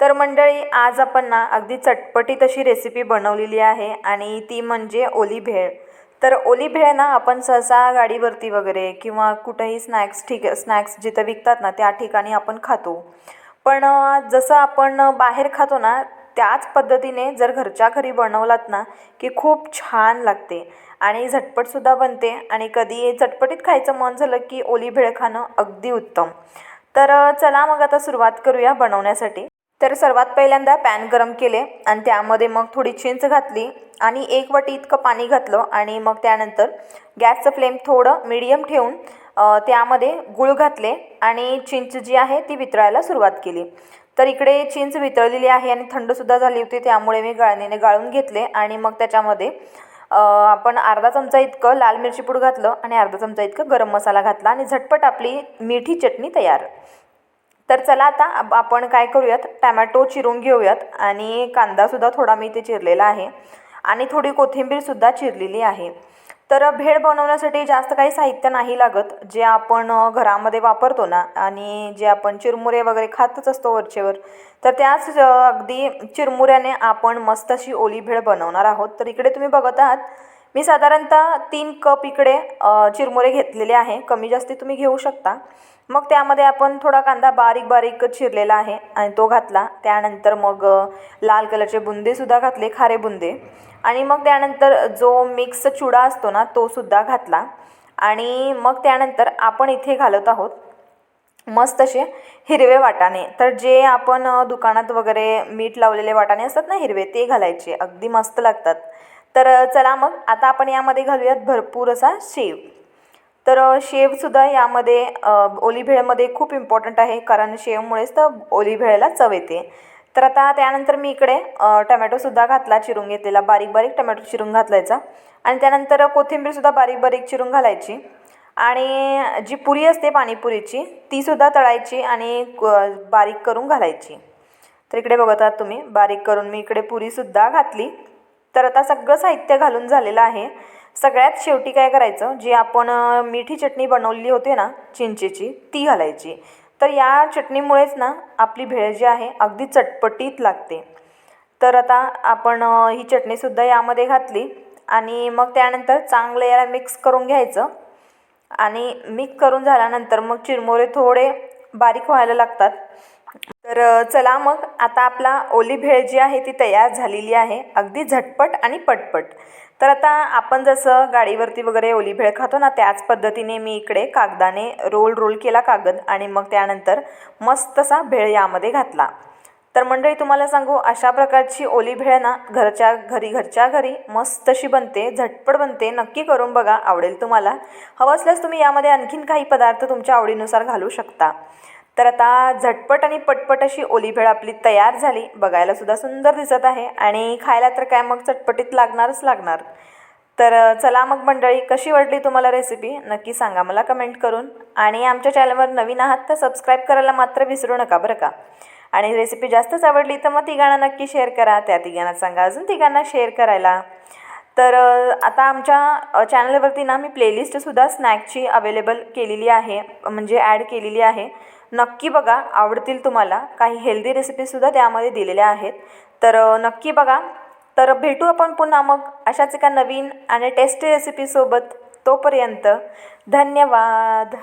तर मंडळी आज आपण ना अगदी चटपटीत अशी रेसिपी बनवलेली आहे आणि ती म्हणजे ओली भेळ. तर ओली भेळ ना आपण सहसा गाडीवरती वगैरे किंवा कुठंही स्नॅक्स ठीक स्नॅक्स जिथं विकतात ना त्या ठिकाणी आपण खातो. पण जसं आपण बाहेर खातो ना त्याच पद्धतीने जर घरच्या घरी बनवलात ना की खूप छान लागते आणि झटपटसुद्धा बनते आणि कधी चटपटीत खायचं मन झालं की ओली भेळ खाणं अगदी उत्तम. तर चला मग आता सुरुवात करूया बनवण्यासाठी. तर सर्वात पहिल्यांदा पॅन गरम केले आणि त्यामध्ये मग थोडी चिंच घातली आणि एक वाटी इतकं पाणी घातलं आणि मग त्यानंतर गॅसचं फ्लेम थोडं मिडियम ठेवून त्यामध्ये गूळ घातले आणि चिंच जी आहे ती वितळायला सुरुवात केली. तर इकडे चिंच वितळलेली आहे आणि थंडसुद्धा झाली होती त्यामुळे मी गाळणीने गाळून घेतले आणि मग त्याच्यामध्ये आपण अर्धा चमचा इतकं लाल मिरची पूड घातलं आणि अर्धा चमचा इतकं गरम मसाला घातला आणि झटपट आपली मिठी चटणी तयार. तर चला आता आपण काय करूयात? टॅमॅटो चिरून घेऊयात आणि कांदासुद्धा थोडा मी इथे चिरलेला आहे. आणि थोडी कोथिंबीरसुद्धा चिरलेली आहे. तर भेळ बनवण्यासाठी जास्त काही साहित्य नाही लागत. जे आपण घरामध्ये वापरतो ना आणि जे आपण चिरमुरे वगैरे खातच असतो वरचेवर तर त्याच अगदी चिरमुऱ्याने आपण मस्त अशी ओली भेळ बनवणार आहोत. तर इकडे तुम्ही बघत आहात मी साधारणतः तीन कप इकडे चिरमुरे घेतलेले आहे. कमी जास्ती तुम्ही घेऊ शकता. मग त्यामध्ये आपण थोडा कांदा बारीक बारीक चिरलेला आहे आणि तो घातला. त्यानंतर मग लाल कलरचे बुंदेसुद्धा घातले खारे बुंदे. आणि मग त्यानंतर जो मिक्स चुडा असतो ना तोसुद्धा घातला. आणि मग त्यानंतर आपण इथे घालत आहोत मस्त असे हिरवे वाटाणे. तर जे आपण दुकानात वगैरे मीठ लावलेले वाटाणे असतात ना हिरवे ते घालायचे. अगदी मस्त लागतात. तर चला मग आता आपण यामध्ये घालूयात भरपूर असा शेव. तर शेवसुद्धा यामध्ये अ, खूप इम्पॉर्टंट आहे. कारण शेवमुळेच तर ओलीभेळेला चव येते. तर आता त्यानंतर मी इकडे टमॅटोसुद्धा घातला चिरून घेतलेला. बारीक बारीक टमॅटो चिरून घातलायचा. आणि त्यानंतर कोथिंबीरसुद्धा बारीक बारीक चिरून घालायची. आणि जी पुरी असते पाणीपुरीची तीसुद्धा तळायची आणि क- बारीक करून घालायची. तर इकडे बघत आहात तुम्ही बारीक करून मी इकडे पुरीसुद्धा घातली. तर आता सगळं साहित्य घालून झालेलं आहे. सगळ्यात शेवटी काय करायचं जी आपण मिठी चटणी बनवली होती ना चिंचेची ती घालायची. तर या चटणीमुळेच ना आपली भेळ जी आहे अगदी चटपटीत लागते. तर आता आपण ही चटणीसुद्धा यामध्ये घातली आणि मग त्यानंतर चांगलं याला मिक्स करून घ्यायचं. आणि मिक्स करून झाल्यानंतर मग चिरमुरे थोडे बारीक व्हायला लागतात. तर चला मग आता आपला ओली भेळ जी आहे ती तयार झालेली आहे. अगदी झटपट आणि पटपट. तर आता आपण जसं गाडीवरती वगैरे ओली भेळ खातो ना त्याच पद्धतीने मी इकडे कागदाने रोल रोल केला कागद आणि मग त्यानंतर मस्त असा भेळ यामध्ये घातला. तर मंडळी तुम्हाला सांगू अशा प्रकारची ओली भेळ ना घरच्या घरी घरच्या घरी मस्त अशी बनते झटपट बनते. नक्की करून बघा आवडेल तुम्हाला. हवं असल्यास तुम्ही यामध्ये आणखीन काही पदार्थ तुमच्या आवडीनुसार घालू शकता. तर आता झटपट आणि पटपट अशी ओली भेळ आपली तयार झाली. बघायला सुद्धा सुंदर दिसत आहे आणि खायला तर काय मग चटपटीत लागणारच लागणार. तर चला मग मंडळी कशी वाटली तुम्हाला रेसिपी नक्की सांगा मला कमेंट करून. आणि आमच्या चॅनलवर नवीन आहात तर सबस्क्राईब करायला मात्र विसरू नका बरं का? आणि रेसिपी जास्तच आवडली तर मग तिघांना नक्की शेअर करा. त्या तिघांना सांगा अजून तिघांना शेअर करायला. तर आता आमच्या चॅनलवरती ना मी प्लेलिस्टसुद्धा स्नॅकची अवेलेबल केलेली आहे म्हणजे ॲड केलेली आहे. नक्की बघा आवडतील तुम्हाला. काही हेल्दी रेसिपीसुद्धा त्यामध्ये दिलेल्या आहेत. तर नक्की बघा. तर भेटू आपण पुन्हा मग अशाच एका नवीन आणि टेस्टी रेसिपीसोबत तोपर्यंत धन्यवाद.